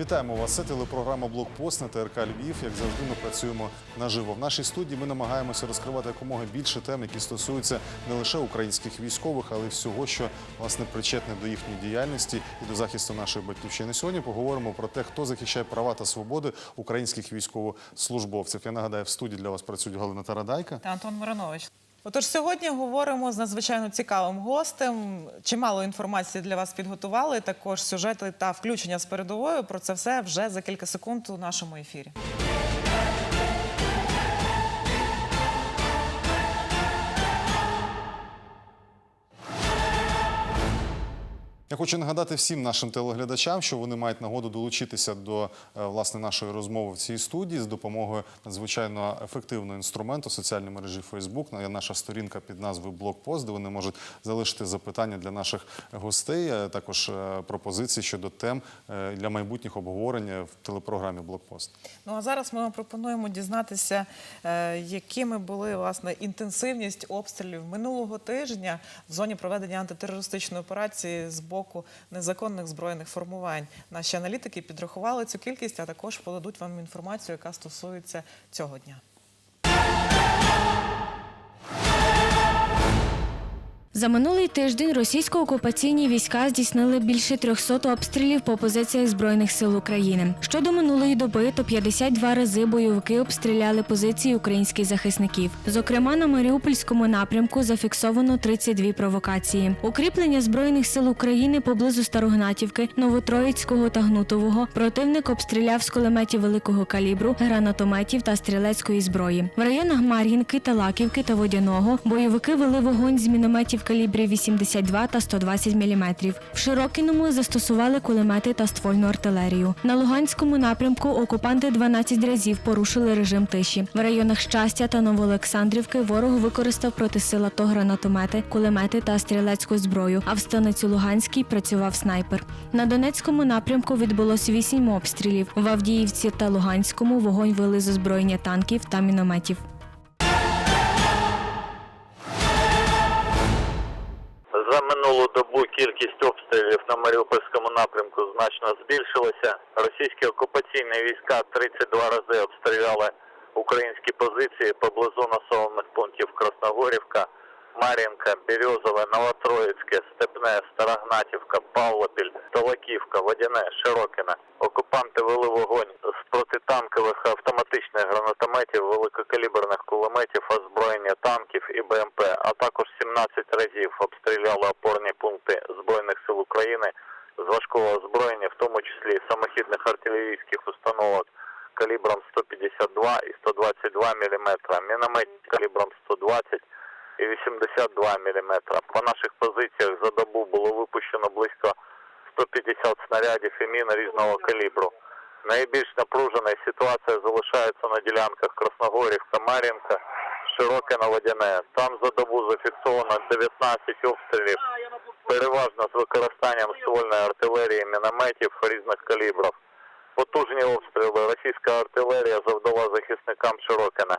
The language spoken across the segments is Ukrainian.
Вітаємо вас. Це телепрограма Блокпост на ТРК Львів. Як завжди, ми працюємо наживо. В нашій студії ми намагаємося розкривати якомога більше тем, які стосуються не лише українських військових, але й всього, що власне причетне до їхньої діяльності і до захисту нашої батьківщини. Сьогодні поговоримо про те, хто захищає права та свободи українських військовослужбовців. Я нагадаю, в студії для вас працюють Галина Тарадайка. та Антон Миронович. Отож, сьогодні говоримо з надзвичайно цікавим гостем. Чимало інформації для вас підготували. Також сюжети та включення з передовою. Про це все вже за кілька секунд у нашому ефірі. Я хочу нагадати всім нашим телеглядачам, що вони мають нагоду долучитися до е, власне нашої розмови в цій студії з допомогою надзвичайно ефективного інструменту соціальної мережі Facebook. Є наша сторінка під назвою Блокпост, де вони можуть залишити запитання для наших гостей, а також е, пропозиції щодо тем е, для майбутніх обговорень в телепрограмі Блокпост. Ну а зараз ми вам пропонуємо дізнатися, якими були власне інтенсивність обстрілів минулого тижня в зоні проведення антитерористичної операції з боку незаконних збройних формувань. Наші аналітики підрахували цю кількість, а також подадуть вам інформацію, яка стосується цього дня. За минулий тиждень російсько-окупаційні війська здійснили більше 300 обстрілів по позиціях Збройних сил України. Щодо минулої доби, то 52 рази бойовики обстріляли позиції українських захисників. Зокрема, на Маріупольському напрямку зафіксовано 32 провокації. Укріплення Збройних сил України поблизу Старогнатівки, Новотроїцького та Гнутового противник обстріляв з кулеметів великого калібру, гранатометів та стрілецької зброї. В районах Мар'їнки, Талаківки та Водяного бойовики вели вогонь з мінометів калібрів 82 та 120 мм. В Широкіному застосували кулемети та ствольну артилерію. На Луганському напрямку окупанти 12 разів порушили режим тиші. В районах Щастя та Новоолександрівки ворог використав проти сил АТО гранатомети, кулемети та стрілецьку зброю. А в станиці Луганській працював снайпер. На Донецькому напрямку відбулось 8 обстрілів. В Авдіївці та Луганському вогонь вели з озброєння танків та мінометів. Минулу добу кількість обстрілів на Маріупольському напрямку значно збільшилася. Російські окупаційні війська 32 рази обстріляли українські позиції поблизу населених пунктів Красногорівка, Мар'їнка, Березове, Новотроїцьке, Степне, Старогнатівка, Павлопіль, Талаківка, Водяне, Широкине. Окупанти вели вогонь з протитанкових автоматичних гранатометів, великокаліберних кулеметів, озброєння танків і БМП, а також 17 разів обстріляли опорні пункти Збройних сил України з важкого озброєння, в тому числі самохідних артилерійських установок калібром 152 і 122 мм, мінометів калібром 120 і 82 мм. По наших позиціях за добу було випущено близько 150 снарядів і мін різного калібру. Найбільш напруженою ситуація залишається на ділянках Красногорівка, Мар'їнка, Широке на Водяне. Там за добу зафіксовано 19 обстрілів, переважно з використанням ствольної артилерії, мінометів різних калібрів. Потужні обстріли російська артилерія завдала захисникам Широкина.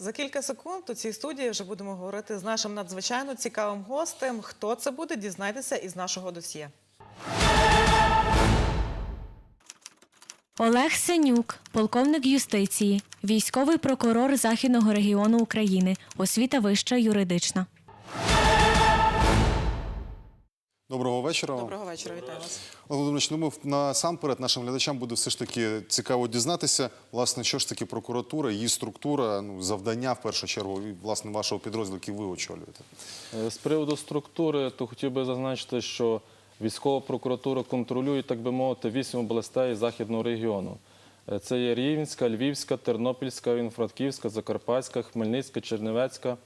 За кілька секунд у цій студії вже будемо говорити з нашим надзвичайно цікавим гостем. Хто це буде, дізнайтеся із нашого досьє. Олег Сенюк, полковник юстиції, військовий прокурор Західного регіону України, освіта вища юридична. Доброго вечора. Доброго вечора, вітаю вас. Володимирович, ну ми насамперед нашим глядачам буде все ж таки цікаво дізнатися, власне, що ж таки прокуратура, її структура, ну, завдання в першу чергу, і, власне, вашого підрозділу, який ви очолюєте. Е, З приводу структури, то хотів би зазначити, що військова прокуратура контролює, так би мовити, вісім областей західного регіону. Е, Це є Рівненська, Львівська, Тернопільська, Івано-Франківська, Закарпатська, Хмельницька, Чернівецька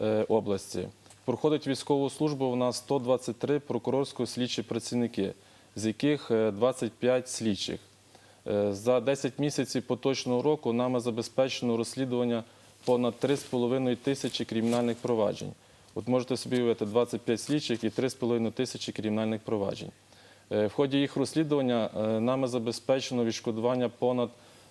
е, області. Проходить військову службу у нас 123 прокурорсько-слідчі працівники, з яких е, 25 слідчих. Е, За 10 місяців поточного року нами забезпечено розслідування понад 3,5 тисячі кримінальних проваджень. От можете собі уявити 25 слідчих і 3,5 тисячі кримінальних проваджень. Е, В ході їх розслідування е, нами забезпечено відшкодування понад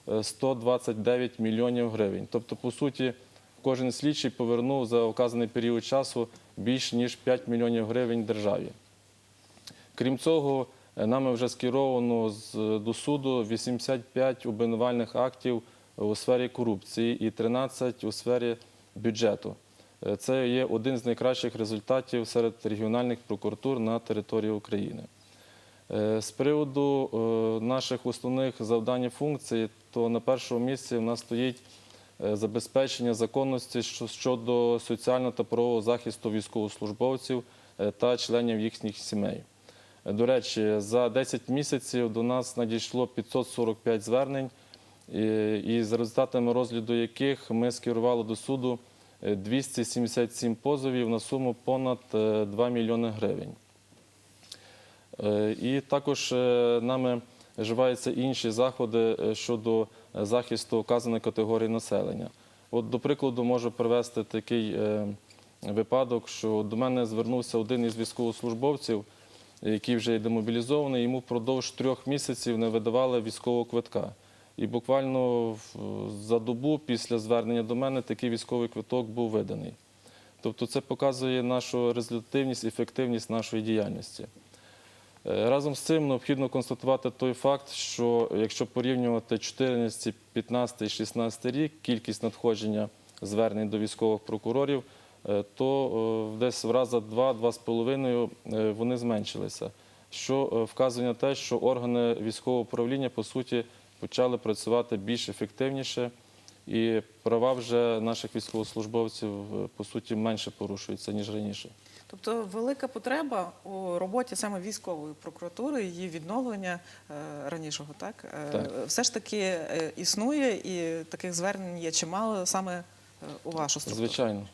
е, 129 мільйонів гривень. Тобто, по суті, кожен слідчий повернув за вказаний період часу більш ніж 5 мільйонів гривень державі. Крім цього, нами вже скеровано до суду 85 обвинувальних актів у сфері корупції і 13 у сфері бюджету. Е, Це є один з найкращих результатів серед регіональних прокуратур на території України. Е, З приводу е, наших основних завдань і функцій, то на першому місці в нас стоїть забезпечення законності щодо соціального та правового захисту військовослужбовців е, та членів їхніх сімей. Е, До речі, за 10 місяців до нас надійшло 545 звернень, і- за результатами розгляду яких ми скерували до суду е, 277 позовів на суму понад е, 2 мільйони гривень. Е, І також е, нами вживаються інші заходи е, щодо е, захисту вказаної категорії населення. От, до прикладу, можу привести такий е, випадок, що до мене звернувся один із військовослужбовців, який вже є демобілізований, йому впродовж трьох місяців не видавали військового квитка. І буквально за добу після звернення до мене такий військовий квиток був виданий. Тобто це показує нашу результативність, ефективність нашої діяльності. Е, Разом з цим необхідно констатувати той факт, що якщо порівнювати 14, 15 і 16 рік кількість надходження звернень до військових прокурорів, е, то е, десь в рази 2-2,5 е, вони зменшилися. Що вказує на те, що органи військового управління по суті почали працювати більш ефективніше, і права вже наших військовослужбовців е, по суті менше порушуються ніж раніше. Тобто велика потреба у роботі саме військової прокуратури, її відновлення е, ранішого, так? Е, Так. все ж таки існує і таких звернень є чимало саме у вашу структуру. Звичайно.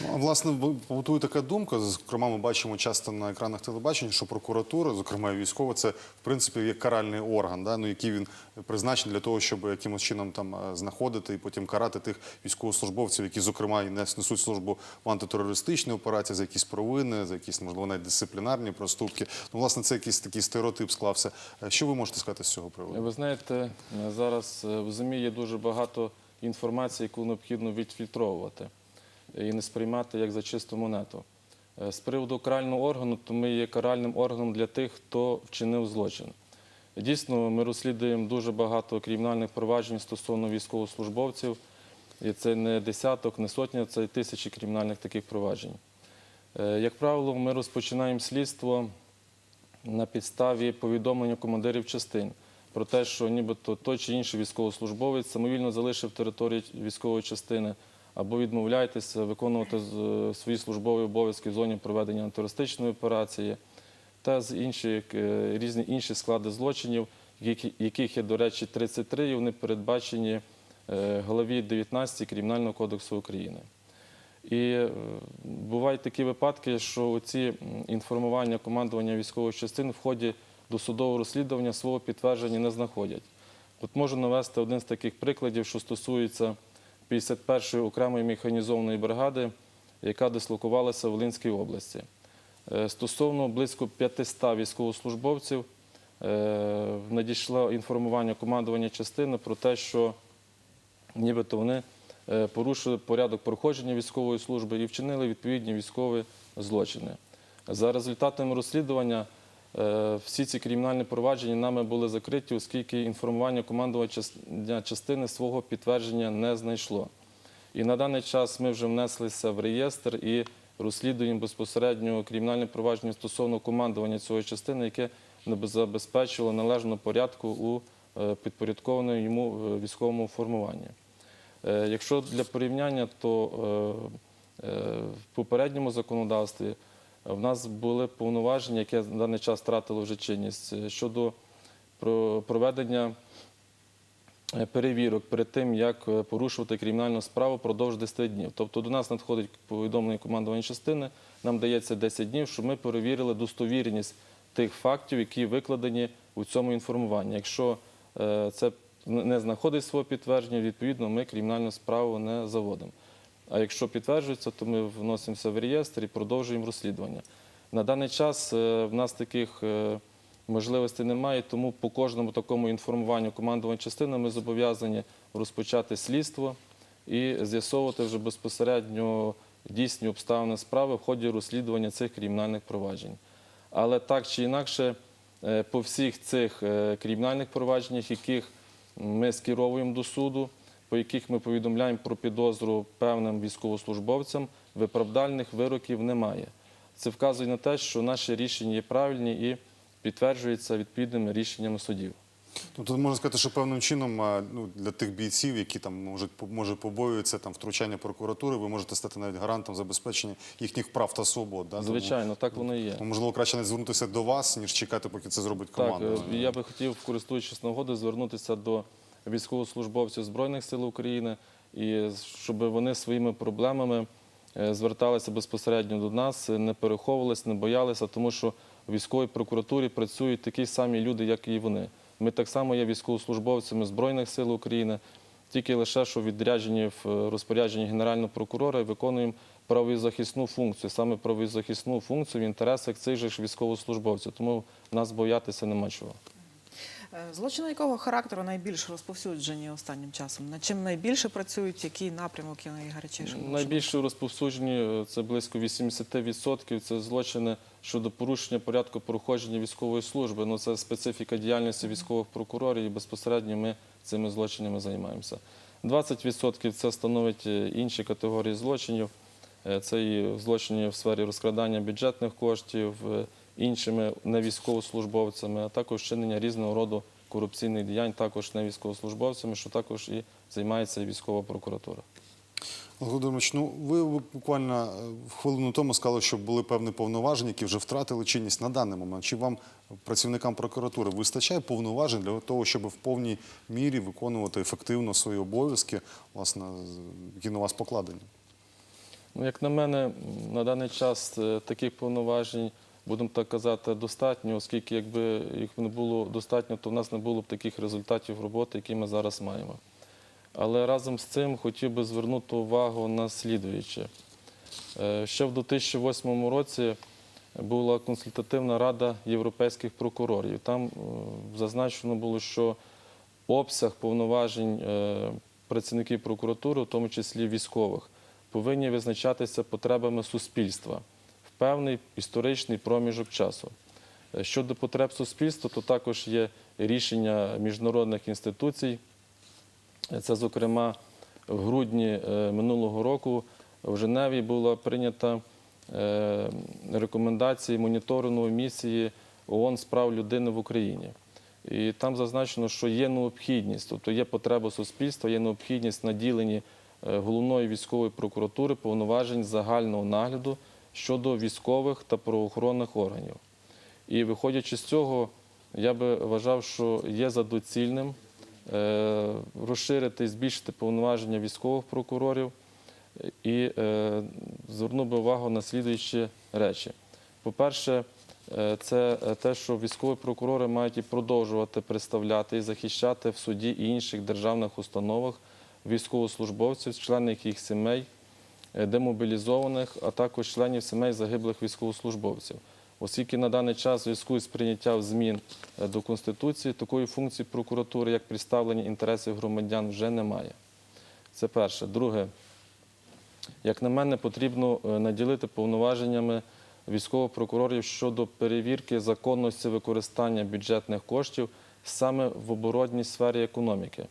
Ну, власне, бу- побутує така думка. Зокрема, ми бачимо часто на екранах телебачення, що прокуратура, зокрема і військова, це в принципі є каральний орган, да? ну, який він призначений для того, щоб якимось чином там е, знаходити і потім карати тих військовослужбовців, які, зокрема, і нес- несуть службу в антитерористичній операції за якісь провини, за якісь можливо навіть дисциплінарні проступки. Ну, власне, це якийсь такий стереотип склався. Е, Що ви можете сказати з цього приводу? Ви знаєте, зараз е, в ЗМІ є дуже багато інформації, яку необхідно відфільтровувати і не сприймати як за чисту монету. Е, З приводу карального органу, то ми є каральним органом для тих, хто вчинив злочин. Дійсно, ми розслідуємо дуже багато кримінальних проваджень стосовно військовослужбовців. І це не десяток, не сотня, це тисячі кримінальних таких проваджень. Е, Як правило, ми розпочинаємо слідство на підставі повідомлення командирів частин про те, що нібито той чи інший військовослужбовець самовільно залишив територію військової частини або відмовляєтеся виконувати свої службові обов'язки в зоні проведення антитерористичної операції та з інші е, різні інші склади злочинів, яких є, до речі, 33, і вони передбачені е, главі 19 Кримінального кодексу України. І е, бувають такі випадки, що ці інформування командування військових частин в ході досудового розслідування свого підтвердження не знаходять. От можу навести один з таких прикладів, що стосується 51-ї окремої механізованої бригади, яка дислокувалася в Волинській області. Е, Стосовно близько 500 військовослужбовців е, надійшло інформування командування частини про те, що нібито вони е, порушили порядок проходження військової служби і вчинили відповідні військові злочини. За результатами розслідування всі ці кримінальні провадження нами були закриті, оскільки інформування командування частини свого підтвердження не знайшло. І на даний час ми вже внеслися в реєстр і розслідуємо безпосередньо кримінальне провадження стосовно командування цієї частини, яке не забезпечило належного порядку у е, підпорядкованому йому е, військовому формуванні. Е, Якщо для порівняння, то е, е, в попередньому законодавстві в нас були повноваження, яке на даний час втратило вже чинність е, щодо проведення е, перевірок перед тим, як е, порушувати кримінальну справу продовж 10 днів. Тобто до нас надходить повідомлення командування частини, нам дається 10 днів, щоб ми перевірили достовірність тих фактів, які викладені у цьому інформуванні. Якщо це не знаходить свого підтвердження, відповідно, ми кримінальну справу не заводимо. А якщо підтверджується, то ми вносимося в реєстр і продовжуємо розслідування. На даний час е, в нас таких е, можливостей немає, тому по кожному такому інформуванню командування частини ми зобов'язані розпочати слідство і з'ясовувати вже безпосередньо дійсні обставини справи в ході розслідування цих кримінальних проваджень. Але так чи інакше, е, по всіх цих кримінальних провадженнях, яких ми скеровуємо до суду, по яких ми повідомляємо про підозру певним військовослужбовцям, виправдальних вироків немає. Це вказує на те, що наші рішення є правильні і підтверджуються відповідними рішеннями судів. Тобто можна сказати, що певним чином ну, для тих бійців, які там можуть може побоюються там втручання прокуратури, ви можете стати навіть гарантом забезпечення їхніх прав та свобод. Да? Тому, Звичайно, так воно і є. можливо, краще не звернутися до вас, ніж чекати, поки це зробить команда. е, я би хотів, користуючись нагодою, звернутися до військовослужбовців Збройних сил України і щоб вони своїми проблемами е, зверталися безпосередньо до нас, не переховувалися, не боялися, тому що в військовій прокуратурі працюють такі самі люди, як і вони. Ми так само є військовослужбовцями Збройних сил України, тільки лише що відряджені в е, розпорядженні Генерального прокурора і виконуємо правозахисну функцію, саме правозахисну функцію в інтересах цих же військовослужбовців. Тому нас боятися нема чого. Е, Злочини якого характеру найбільш розповсюджені останнім часом? Над чим найбільше працюють? Який напрямок є найгарячішим? Найбільше розповсюджені е, це близько 80%. Це злочини щодо порушення порядку проходження військової служби. Ну це специфіка діяльності військових прокурорів, і безпосередньо ми цими злочинами займаємося. 20% це становить е, інші категорії злочинів. Це і злочини в сфері розкрадання бюджетних коштів іншими невійськовослужбовцями, а також чинення різного роду корупційних діянь, також невійськовослужбовцями, що також і займається і військова прокуратура. Володимирович, ну ви буквально е, хвилину тому сказали, що були певні повноваження, які вже втратили чинність на даний момент. Чи вам, працівникам прокуратури, вистачає повноважень для того, щоб в повній мірі виконувати ефективно свої обов'язки, власне, які на вас покладені? Ну, як на мене, на даний час е, таких повноважень, будемо так казати, достатньо, оскільки якби їх не було достатньо, то в нас не було б таких результатів роботи, які ми зараз маємо. Але разом з цим хотів би звернути увагу на слідуюче. Е, Ще в 2008 році була консультативна рада європейських прокурорів. Там е, зазначено було, що обсяг повноважень е, працівників прокуратури, в тому числі військових, повинні визначатися потребами суспільства певний історичний проміжок часу. Е, Щодо потреб суспільства, то також є рішення міжнародних інституцій. Е, Це, зокрема, в грудні е, минулого року в Женеві була прийнята рекомендації моніторингової місії ООН з прав людини в Україні. І там зазначено, що є необхідність, тобто є потреба суспільства, є необхідність наділені головної військової прокуратури повноважень загального нагляду щодо військових та правоохоронних органів. І виходячи з цього, я би вважав, що є за доцільним е, розширити і збільшити повноваження військових прокурорів і е, звернув би увагу на слідуючі речі. По-перше, е, це те, що військові прокурори мають і продовжувати представляти і захищати в суді і інших державних установах військовослужбовців, членів їх сімей, демобілізованих, а також членів сімей загиблих військовослужбовців. Оскільки на даний час в зв'язку з прийняттям змін е, до Конституції такої функції прокуратури, як представлення інтересів громадян, вже немає. Це перше. Друге, як на мене, потрібно е, наділити повноваженнями військових прокурорів щодо перевірки законності використання бюджетних коштів саме в оборотній сфері економіки.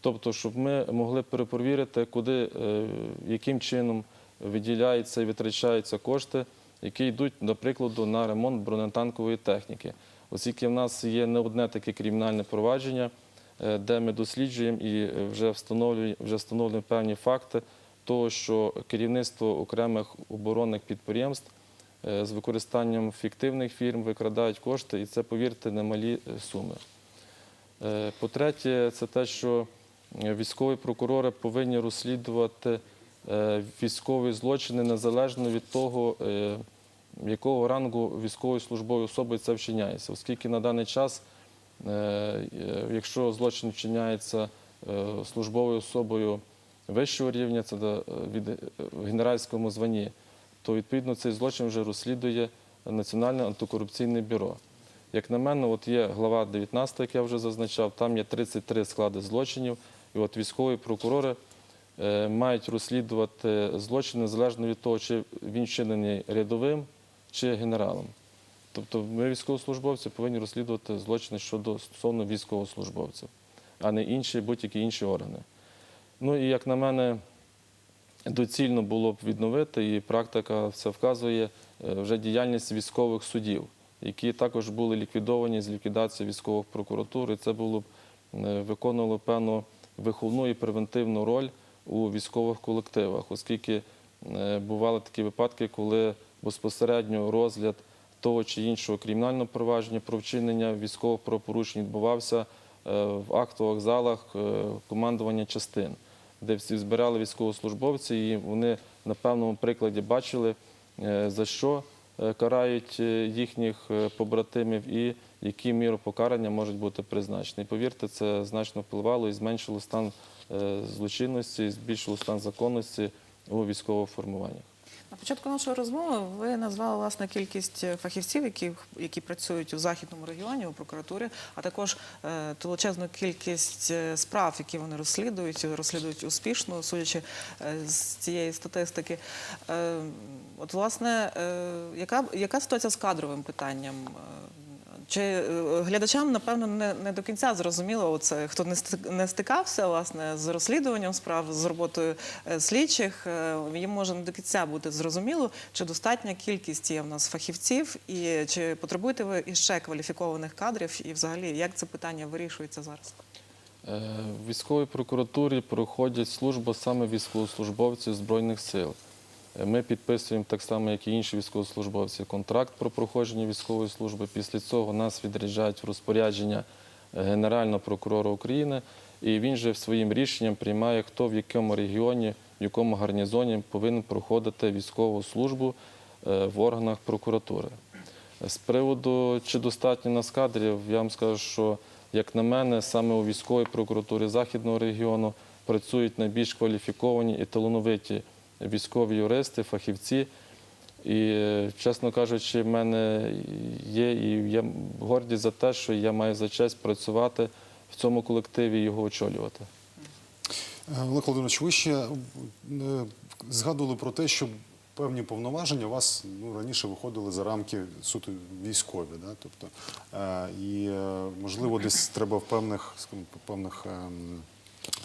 Тобто, щоб ми могли перепровірити, куди, е, яким чином виділяються і витрачаються кошти, які йдуть, до прикладу, на ремонт бронетанкової техніки. Оскільки в нас є не одне таке кримінальне провадження, е, де ми досліджуємо і вже встановлюємо, вже встановлюємо певні факти того, що керівництво окремих оборонних підприємств е, з використанням фіктивних фірм викрадають кошти, і це, повірте, немалі суми. По-третє, це те, що військові прокурори повинні розслідувати е, військові злочини незалежно від того, е, якого рангу військової службової особи це вчиняється. Оскільки на даний час, е, якщо злочин вчиняється службовою особою вищого рівня, це від генеральському званні, то відповідно цей злочин вже розслідує Національне антикорупційне бюро. Як на мене, от є глава 19, як я вже зазначав, там є 33 склади злочинів, і от військові прокурори е, мають розслідувати злочини незалежно від того, чи він вчинений рядовим чи генералом. Тобто ми військовослужбовці повинні розслідувати злочини щодо стосовно військовослужбовців, а не інші будь-які інші органи. Ну і як на мене, доцільно було б відновити, і практика це вказує е, вже діяльність військових судів, які також були ліквідовані з ліквідації військових прокуратур. І це було б е, виконувало певну виховну і превентивну роль у військових колективах, оскільки е, бували такі випадки, коли безпосередньо розгляд того чи іншого кримінального провадження про вчинення військових правопорушень відбувався е, в актових залах е, командування частин, де всі збирали військовослужбовці, і вони на певному прикладі бачили, за що карають їхніх побратимів і які міри покарання можуть бути призначені. Повірте, це значно впливало і зменшило стан е, злочинності, і збільшило стан законності у військових формуваннях. На початку нашої розмови ви назвали власне кількість фахівців, які, які працюють у західному регіоні, у прокуратурі, а також е, величезну кількість е, справ, які вони розслідують, розслідують успішно, судячи е, з цієї статистики. Е, от, власне, е, яка, яка ситуація з кадровим питанням? Чи е, глядачам, напевно, не, не до кінця зрозуміло, оце, хто не стик- стикався власне, з розслідуванням справ, з роботою е, слідчих, е, їм може не до кінця бути зрозуміло, чи достатня кількість є в нас фахівців, і чи потребуєте ви іще кваліфікованих кадрів, і взагалі як це питання вирішується зараз? В військовій прокуратурі проходять службу саме військовослужбовців Збройних сил. Ми підписуємо так само, як і інші військовослужбовці, контракт про проходження військової служби. Після цього нас відряджають в розпорядження е, Генерального прокурора України, і він же своїм рішенням приймає, хто в якому регіоні, в якому гарнізоні повинен проходити військову службу е, в органах прокуратури. З приводу, чи достатньо нас кадрів, я вам скажу, що, як на мене, саме у військовій прокуратурі Західного регіону працюють найбільш кваліфіковані і талановиті військові юристи, фахівці. І, е, чесно кажучи, в мене є і я гордість за те, що я маю за честь працювати в цьому колективі і його очолювати. Е, Олег Володимирович, ви ще е, згадували про те, що певні повноваження у вас ну, раніше виходили за рамки суто військові. Да? Тобто, і, можливо, десь треба в певних, певних ем,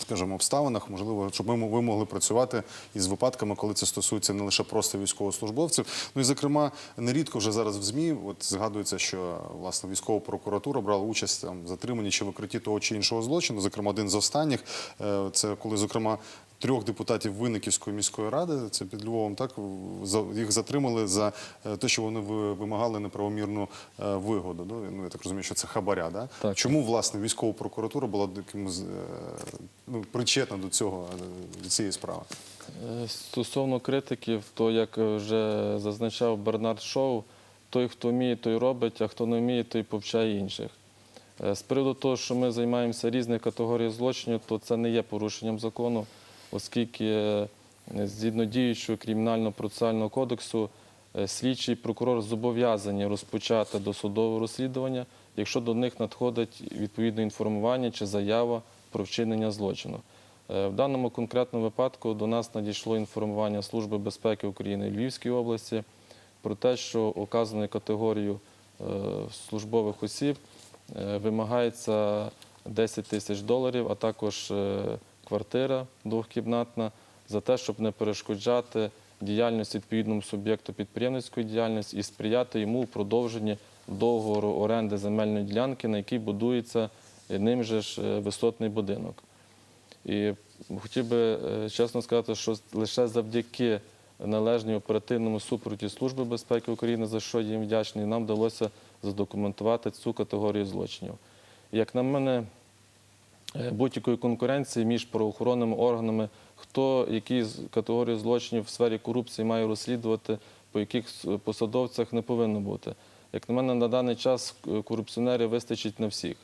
скажімо, обставинах, можливо, щоб ми, ви могли працювати із випадками, коли це стосується не лише просто військовослужбовців. Ну і, зокрема, нерідко вже зараз в ЗМІ от згадується, що власне військова прокуратура брала участь там, в затриманні чи викритті того чи іншого злочину. Зокрема, один з останніх е, це коли, зокрема. Трьох депутатів Винниківської міської ради, це під Львовом, так їх затримали за е, те, що вони вимагали неправомірну е, вигоду. Ну я так розумію, що це хабаря. Да? Так. Чому власне військова прокуратура була таким з- е, ну, причетна до цього до цієї справи? Стосовно критиків, то як вже зазначав Бернард Шоу, той, хто вміє, той робить, а хто не вміє, той повчає інших. З приводу того, що ми займаємося різних категорій злочинів, то це не є порушенням закону, оскільки е, згідно діючого кримінального процесуального кодексу е, слідчий прокурор зобов'язані розпочати досудове розслідування, якщо до них надходить відповідне інформування чи заява про вчинення злочину. Е, В даному конкретному випадку до нас надійшло інформування Служби безпеки України Львівської області про те, що указаною категорією службових осіб вимагається 10 тисяч доларів, а також квартира двохкімнатна за те, щоб не перешкоджати діяльності відповідному суб'єкту підприємницької діяльності і сприяти йому у продовженні договору оренди земельної ділянки, на якій будується ним же ж е, висотний будинок. І хотів би е, чесно сказати, що лише завдяки належній оперативному супроводі Служби безпеки України, за що їм вдячний, нам вдалося задокументувати цю категорію злочинів. Як на мене, будь-якої конкуренції між правоохоронними органами, хто які категорії злочинів в сфері корупції має розслідувати, по яких посадовцях не повинно бути. Як на мене, на даний час е, корупціонерів вистачить на всіх.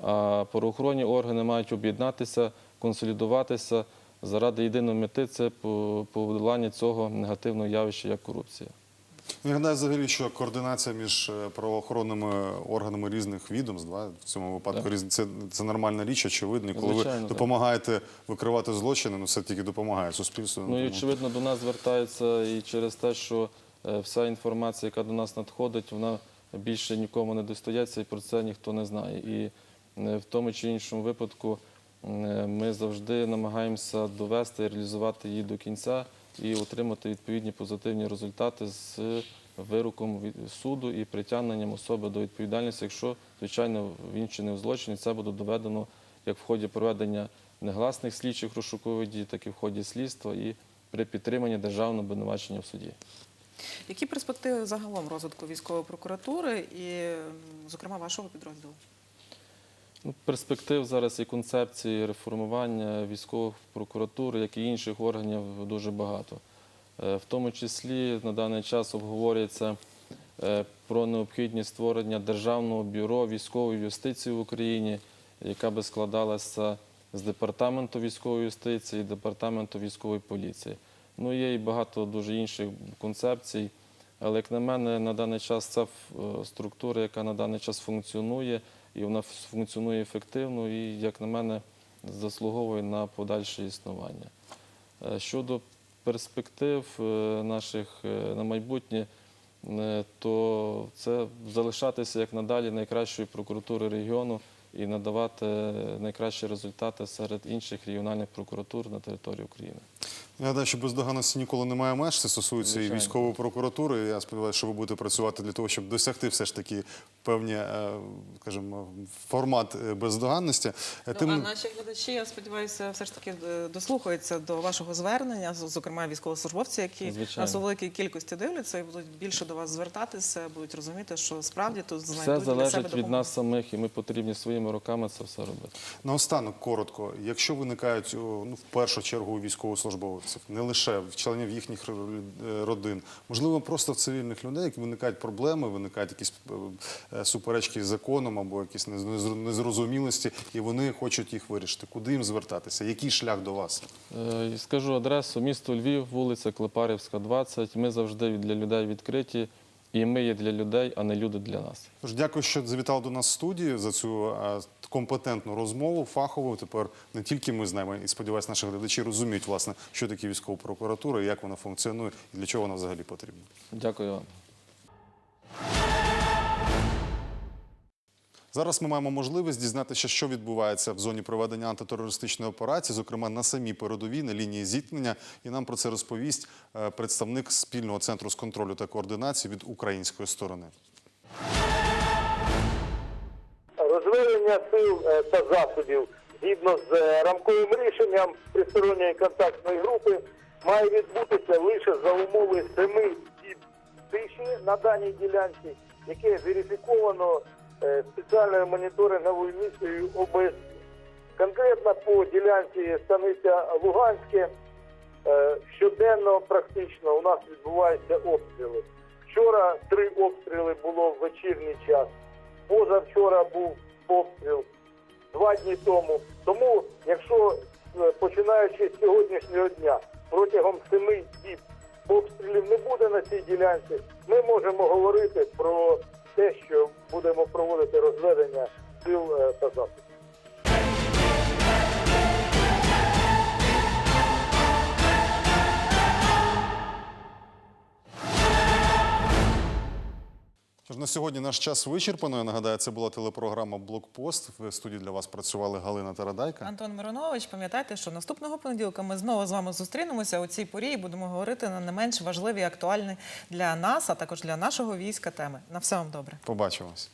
А правоохоронні органи мають об'єднатися, консолідуватися заради єдиної мети це подолання цього негативного явища, як корупція. Ну, Я гадаю, взагалі, що координація між е, правоохоронними органами різних відомств, да, в цьому випадку різні- це, це нормальна річ, очевидно. І коли Звичайно, ви так. допомагаєте викривати злочини, ну це тільки допомагає суспільству. Ну і тому- очевидно до нас звертаються і через те, що е, вся інформація, яка до нас надходить, вона більше нікому не достається, і про це ніхто не знає. І е, в тому чи іншому випадку е, ми завжди намагаємося довести і реалізувати її до кінця і отримати відповідні позитивні результати з вироком суду і притягненням особи до відповідальності, якщо, звичайно, він чинив злочин, це буде доведено як в ході проведення негласних слідчих розшукових дій, так і в ході слідства і при підтриманні державного обвинувачення в суді. Які перспективи загалом розвитку військової прокуратури і, зокрема, вашого підрозділу? Ну, перспектив зараз і концепції реформування військової прокуратури, як і інших органів, дуже багато. Е, В тому числі на даний час обговорюється е, про необхідність створення державного бюро військової юстиції в Україні, яка би складалася з департаменту військової юстиції, департаменту військової поліції. Ну, є і багато дуже інших концепцій. Але, як на мене, на даний час це е, структура, яка на даний час функціонує, і вона функціонує ефективно і, як на мене, заслуговує на подальше існування. Е, Щодо перспектив е, наших е, на майбутнє, то це залишатися як надалі найкращою прокуратурою регіону і надавати найкращі результати серед інших регіональних прокуратур на території України. Я гадаю, що бездоганності ніколи немає меж. Це стосується і військової прокуратури. Я сподіваюся, що ви будете працювати для того, щоб досягти все ж таки певні, е, скажімо, формат е, бездоганності. Е, Ну, а наші глядачі, я сподіваюся, все ж таки дослухаються до вашого звернення, зокрема військовослужбовці, які Звичайно. нас у великій кількості дивляться і будуть більше до вас звертатися, будуть розуміти, що справді тут знайдуть Все для себе залежить від нас самих, і ми потрібні своїми руками це все робити. Наостанок коротко, якщо виникають ну, в першу чергу у військовослужбовців, не лише в членів їхніх е, родин, можливо, просто в цивільних людей, які виникають проблеми, виникають якісь е, е, суперечки з законом або якісь нез- незрозумілості, і вони хочуть їх вирішити. Куди їм звертатися? Який шлях до вас? Скажу адресу місто Львів, вулиця Клепарівська, 20. Ми завжди для людей відкриті, і ми є для людей, а не люди для нас. Тож дякую, що завітали до нас в студію за цю е, компетентну розмову, фахову. Тепер не тільки ми знаємо, і сподіваюся, наші глядачі розуміють, власне, що таке військова прокуратура, як вона функціонує і для чого вона взагалі потрібна. Дякую вам. Зараз ми маємо можливість дізнатися, що відбувається в зоні проведення антитерористичної операції, зокрема на самій передовій, на лінії зіткнення. І нам про це розповість е, представник спільного центру з контролю та координації від української сторони. розведення сил е, та засобів згідно з е, рамковим рішенням тристоронньої контактної групи має відбутися лише за умови семи діб тиші на даній ділянці, яке верифіковано спеціальною моніторинговою місією ОБС. Конкретно по ділянці станиця Луганське е, щоденно практично у нас відбуваються обстріли. Вчора три обстріли було в вечірній час. Позавчора був обстріл два дні тому. Тому, якщо е, починаючи з сьогоднішнього дня протягом семи діб обстрілів не буде на цій ділянці, ми можемо говорити про те, що будемо проводити розведення сил е, та засобів. Тож на сьогодні наш час вичерпано. Я нагадаю, це була телепрограма Блокпост. В студії для вас працювали Галина Тарадайка. Антон Миронович, пам'ятайте, що наступного понеділка ми знову з вами зустрінемося у цій порі і будемо говорити на не менш важливі і актуальні для нас, а також для нашого війська теми. На все вам добре. Побачимось.